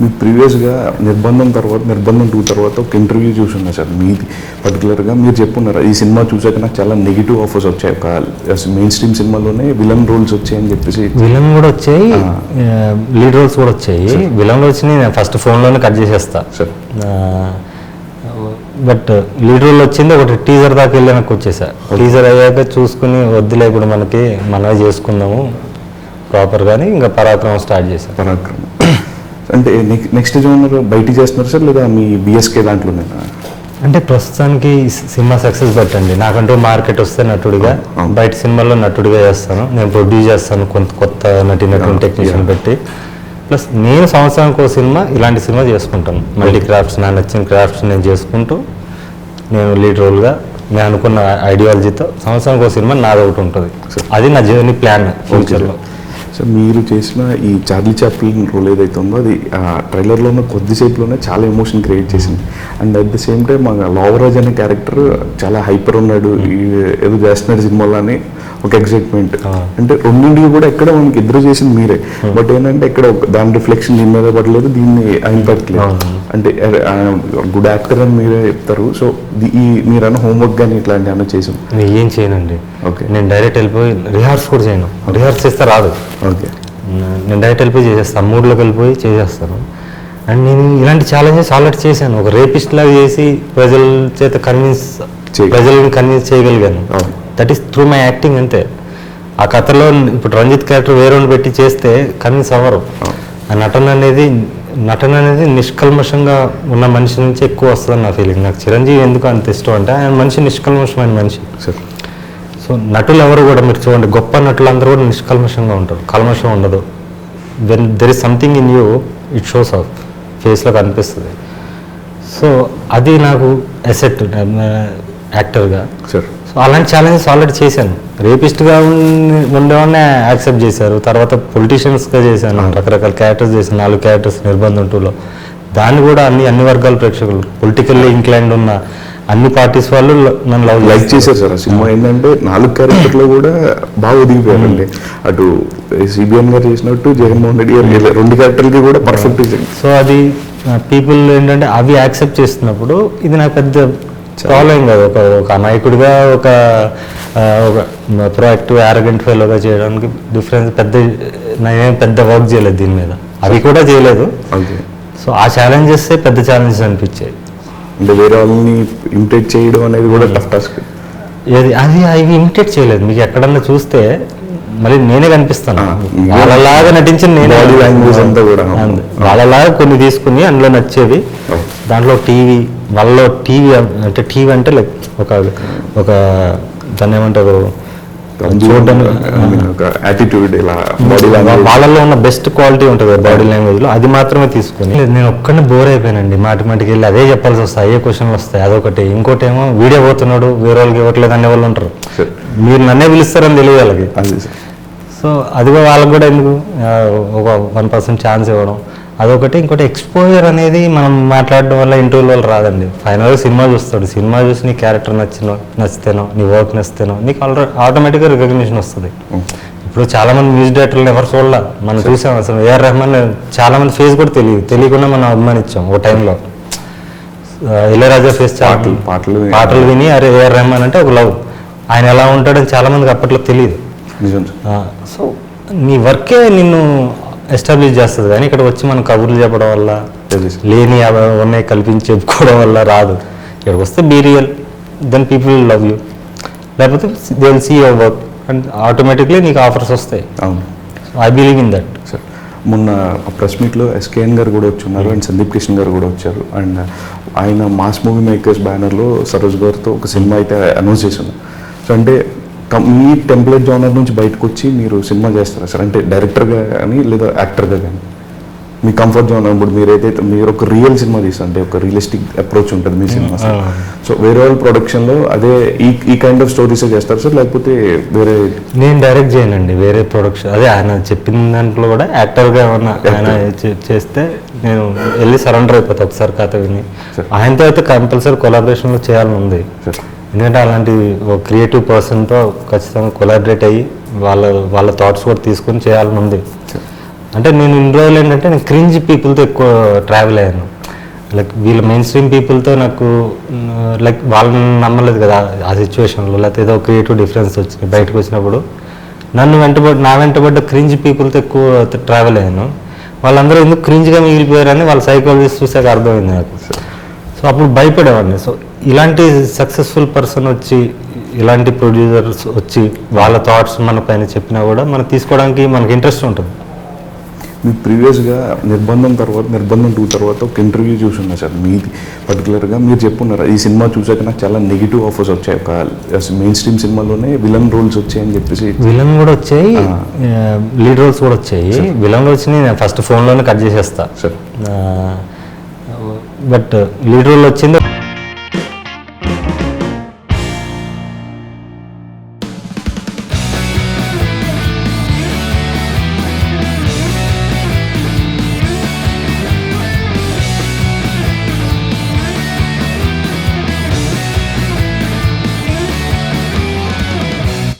మీకు ప్రీవియస్గా నిర్బంధం తర్వాత నిర్బంధం టూ తర్వాత ఒక ఇంటర్వ్యూ చూసున్నా సార్ మీది. పర్టికులర్గా మీరు చెప్పున్నారు ఈ సినిమా చూసాక నాకు చాలా నెగిటివ్ ఆఫర్స్ వచ్చాయి. ఒక మెయిన్ స్ట్రీమ్ సినిమాలోనే విలన్ రోల్స్ వచ్చాయని చెప్పేసి. విలన్ కూడా వచ్చాయి. లీడ్ రోల్స్ కూడా వచ్చాయి. విలన్ వచ్చి నేను ఫస్ట్ ఫోన్లోనే కట్ చేసేస్తా. సార్. బట్ లీడ్ రోల్ వచ్చింది ఒకటి టీజర్ దాకా వెళ్ళి నాకు వచ్చేసా. టీజర్ అయ్యాక చూసుకుని వద్దులే ఇప్పుడు మనకి మనమే చేసుకుందాము. ప్రాపర్ కానీ ఇంకా పరాక్రమం స్టార్ట్ చేశాను పరాక్రమం. అంటే నెక్స్ట్ జోనర్ బయటికి చేస్తున్నారు సార్? లేదా మీ బిఎస్కే దాంట్లోనేనా అంటే ప్రస్తుతానికి సినిమా సక్సెస్ పెట్టండి. నాకంటూ మార్కెట్ వస్తే నటుడిగా. బయట సినిమాల్లో నటుడిగా చేస్తాను. నేను ప్రొడ్యూస్ చేస్తాను కొంత కొత్త నటి నటుని టెక్నీషియన్. పెట్టి. ప్లస్ నేను సంవత్సరానికి ఒక సినిమా ఇలాంటి సినిమా చేసుకుంటాను. మల్టీ క్రాఫ్ట్స్ నాకు నచ్చిన క్రాఫ్ట్స్ నేను చేసుకుంటూ నేను లీడ్ రోల్గా నేను అనుకున్న ఐడియాలజీతో సంవత్సరానికి ఒక సినిమా నాది ఒకటి ఉంటుంది. అది నా జర్నీ ప్లాన్ ఫ్యూచర్లో సో మీరు చేసిన ఈ చార్లీ చాప్లిన్ రోల్ ఏదైతే ఉందో అది ట్రైలర్లో ట్రైలర్లోనే కొద్దిసేపులోనే చాలా ఎమోషన్ క్రియేట్ చేసింది. And at the same time మా లావరాజ్ అనే క్యారెక్టర్ చాలా హైపర్ ఉన్నాడు ఈ ఏదో చేస్తున్నాడు సినిమాలో అని ఒక ఎక్సైట్మెంట్ ఆ. అంటే రెండింటికి కూడా ఎక్కడ మనకి ఇద్దరు చేసింది మీరే. బట్ ఏంటంటే ఇక్కడ ఒక- దాని రిఫ్లెక్షన్ దీని మీద పడలేదు దీన్ని ఇంపాక్ట్ లేదు. అంటే గుడ్ యాక్టర్ అని మీరే చెప్తారు. సో ఈ మీరన్న హోంవర్క్ కానీ ఇట్లాంటి అన్న చేసాం? నేను ఏం చేయనండి. ఓకే నేను డైరెక్ట్ వెళ్ళిపోయి రిహార్స్ కూడా చేయను. రిహార్స్ చేస్తే రాదు. ఓకే నేను డైరెక్ట్ వెళ్ళిపోయి చేసేస్తాను. మూడ్లోకి వెళ్ళిపోయి చేసేస్తాను. అండ్ నేను ఇలాంటి ఛాలెంజెస్ ఆల్రెడీ చేశాను. ఒక రేపిస్ట్ లాగా చేసి ప్రజల చేత కన్విన్స్ ప్రజల్ని కన్విన్స్ చేయగలిగాను. That is through my acting అంతే. ఆ కథలో ఇప్పుడు రంజిత్ క్యారెక్టర్ వేరే పెట్టి చేస్తే కన్విన్స్ అవ్వరు. ఆ నటన అనేది నటన అనేది నిష్కల్మషంగా ఉన్న మనిషి నుంచి ఎక్కువ వస్తుందని నా ఫీలింగ్ నాకు చిరంజీవి ఎందుకు అంత ఇష్టం అంటే ఆయన మనిషి నిష్కల్మషమైన మనిషి. సో నటులు ఎవరు కూడా మీరు చూడండి గొప్ప నటులు అందరూ కూడా నిష్కల్మషంగా ఉంటారు. కల్మషం ఉండదు. When there is something in you it shows off ఫేస్లో కనిపిస్తుంది. సో అది నాకు ఎసెట్ యాక్టర్గా. సార్ సో అలాంటి ఛాలెంజెస్ ఆల్రెడీ చేశాను. రేపిస్ట్గా ఉండేవాడిని యాక్సెప్ట్ చేశారు. తర్వాత పొలిటీషియన్స్గా చేశాను. రకరకాల క్యారెక్టర్స్ చేశాను. నాలుగు క్యారెక్టర్స్ నిర్బంధం టూలో దాన్ని కూడా అన్ని అన్ని వర్గాల ప్రేక్షకులు పొలిటికల్లీ ఇంక్లైండ్ ఉన్న అన్ని పార్టీస్ వాళ్ళు నన్ను లవ్ లైక్ చేశారు. సార్. ఆ సినిమా ఏంటంటే నాలుగు క్యారెక్టర్లో కూడా బాగా ఒదిగిపోయారండి. అటు సిబిఎన్ గారు చేసినట్టు జగన్మోహన్ రెడ్డి గారు. రెండు క్యారెక్టర్లకి కూడా పర్ఫెక్ట్ సో అది పీపుల్ ఏంటంటే అవి యాక్సెప్ట్ చేస్తున్నప్పుడు ఇది నాకు పెద్ద ప్రాబ్లం కాదు ఒక ఒక నాయకుడిగా ఒక ఒక ప్రొయాక్టివ్ యారగెంట్ ఫెలోగా చేయడానికి డిఫరెన్స్ పెద్ద నేనేం పెద్ద వర్క్ చేయలేదు దీని మీద. అవి కూడా చేయలేదు. సో ఆ ఛాలెంజెస్ పెద్ద ఛాలెంజెస్ అనిపించాయి. అంటే వేరే వాళ్ళని ఇమిటేట్ చేయడం అనేది కూడా టఫ్ టాస్క్ ఏది? అది అవి ఇమిటేట్ చేయలేదు. మీకు ఎక్కడన్నా చూస్తే మళ్ళీ నేనే కనిపిస్తాను. వాళ్ళలాగా నటించిన నేనే Body language అంతా కూడా. వాళ్ళలాగా కొన్ని తీసుకుని అందులో నచ్చేవి. దాంట్లో టీవీ వాళ్ళలో టీవీ అంటే టీవీ అంటే లైక్ ఒక ఒక దాన్ని ఏమంటారు? యాటిట్యూడ్ ఇలా బాడీ లాంగ్వేజ్ వాళ్ళలో ఉన్న బెస్ట్ క్వాలిటీ ఉంటుంది బాడీ లాంగ్వేజ్లో. అది మాత్రమే తీసుకుని. నేను ఒక్కడిని బోర్ అయిపోయానండి. మాటి మాటికి వెళ్ళి అదే చెప్పాల్సి వస్తాయి. అయ్యే క్వశ్చన్లు వస్తాయి. అదొకటి. ఇంకోటి ఏమో వీడియో పోతున్నాడు వేరే వాళ్ళకి ఇవ్వట్లేదు అనే వాళ్ళు ఉంటారు. మీరు నన్నే పిలుస్తారని తెలియదు వాళ్ళకి. అది సార్. సో అది వాళ్ళకి కూడా ఎందుకు ఒక వన్ పర్సెంట్ ఛాన్స్ ఇవ్వడం. అదొకటి. ఇంకోటి ఎక్స్పోజర్ అనేది మనం మాట్లాడడం వల్ల ఇంటర్వ్యూ వాళ్ళు రాదండి. ఫైనల్గా సినిమా చూస్తాడు. సినిమా చూసి నీ క్యారెక్టర్ నచ్చిన నచ్చితేనో నీ వర్క్ నచ్చితేనో నీకు ఆల్రెడీ ఆటోమేటిక్గా రికగ్నిషన్ వస్తుంది. ఇప్పుడు చాలా మంది మ్యూజిక్ డైరెక్టర్లు ఎవరు చూడాల? మనం చూసాం అసలు. ఏఆర్ రెహమాన్ చాలా మంది ఫేస్ కూడా తెలియదు. తెలియకుండా మనం అభిమానించాం ఓ టైంలో ఇళయరాజా ఫేస్ పాటలు పాటలు పాటలు విని అరే ఏఆర్ రెహమాన్ అంటే ఒక లవ్ ఆయన ఎలా ఉంటాడని చాలా మందికి అప్పట్లో తెలియదు. నిజం. సో నీ వర్కే నిన్ను ఎస్టాబ్లిష్ చేస్తుంది కానీ ఇక్కడ వచ్చి మనం కబుర్లు చెప్పడం వల్ల. లేని ఉన్నాయి కల్పించి చెప్పుకోవడం వల్ల రాదు. ఇక్కడికి వస్తే be real then people love you లేకపోతే they will see your work and automatically నీకు ఆఫర్స్ వస్తాయి. అవును. I believe in that sir మొన్న ప్రెస్ మీట్లో ఎస్కేఎన్ గారు కూడా వచ్చున్నారు అండ్ సందీప్ కిషన్ గారు కూడా వచ్చారు. అండ్ ఆయన మాస్ మూవీ మేకర్స్ బ్యానర్లో సరోజ్ గారితో ఒక సినిమా అయితే అనౌన్స్ చేశాను సో అంటే మీ టెంప్లెట్ జోనర్ నుంచి బయటకు వచ్చి మీరు సినిమా చేస్తారా సార్? అంటే డైరెక్టర్గా కానీ లేదా యాక్టర్గా కానీ మీ కంఫర్ట్ జోన్ ఇప్పుడు మీరైతే మీరు ఒక రియల్ సినిమా తీస్తారు అంటే ఒక రియలిస్టిక్ అప్రోచ్ ఉంటుంది మీ సినిమా సార్. సో వేరే వాళ్ళ ప్రొడక్షన్లో అదే ఈ ఈ కైండ్ ఆఫ్ స్టోరీసే చేస్తారు సార్? లేకపోతే వేరే నేను డైరెక్ట్ చేయనండి వేరే ప్రొడక్షన్ అదే ఆయన చెప్పిన దాంట్లో కూడా యాక్టర్గా ఏమన్నా ఆయన చేస్తే నేను వెళ్ళి సరెండర్ అయిపోతా ఒకసారి కథ విని. ఆయనతో అయితే కంపల్సరీ కొలాబరేషన్లో చేయాలని ఉంది. సార్ ఎందుకంటే అలాంటి ఒక క్రియేటివ్ పర్సన్తో ఖచ్చితంగా కొలాబరేట్ అయ్యి వాళ్ళ వాళ్ళ థాట్స్ కూడా తీసుకొని చేయాలని ఉంది. అంటే నేను ఇన్ని రోజులు ఏంటంటే నేను క్రింజ్ పీపుల్తో ఎక్కువ ట్రావెల్ అయ్యాను. లైక్ వీళ్ళ మెయిన్ స్ట్రీమ్ పీపుల్తో నాకు లైక్ వాళ్ళని నమ్మలేదు కదా ఆ సిచ్యువేషన్లో లేకపోతే ఏదో క్రియేటివ్ డిఫరెన్స్ వచ్చింది బయటకు వచ్చినప్పుడు. నన్ను వెంటబడి నా వెంటబడ్డ క్రింజ్ పీపుల్తో ఎక్కువ ట్రావెల్ అయ్యాను. వాళ్ళందరూ ఎందుకు క్రింజ్గా మిగిలిపోయారని వాళ్ళ సైకాలజిస్ట్ చూసాక అర్థమైంది నాకు. సో అప్పుడు భయపడేవాడిని. సో ఇలాంటి సక్సెస్ఫుల్ పర్సన్ వచ్చి ఇలాంటి ప్రొడ్యూసర్స్ వచ్చి వాళ్ళ థాట్స్ మన పైన చెప్పినా కూడా మనం తీసుకోవడానికి మనకి ఇంట్రెస్ట్ ఉంటుంది. మీ ప్రీవియస్గా నిర్బంధం తర్వాత నిర్బంధం టూ తర్వాత ఒక ఇంటర్వ్యూ చూసున్నా సార్. మీది పర్టికులర్గా మీరు చెప్పున్నారు ఈ సినిమా చూసాక నాకు చాలా నెగిటివ్ ఆఫర్స్ వచ్చాయి. ఒక మెయిన్ స్ట్రీమ్ సినిమాలోనే విలన్ రోల్స్ వచ్చాయని చెప్పేసి. విలన్ కూడా వచ్చాయి. లీడ్ రోల్స్ కూడా వచ్చాయి. విలన్ రోల్స్ నేను ఫస్ట్ ఫోన్లోనే కట్ చేసేస్తా. సార్. బట్ లీడ్ రోల్ వచ్చింది.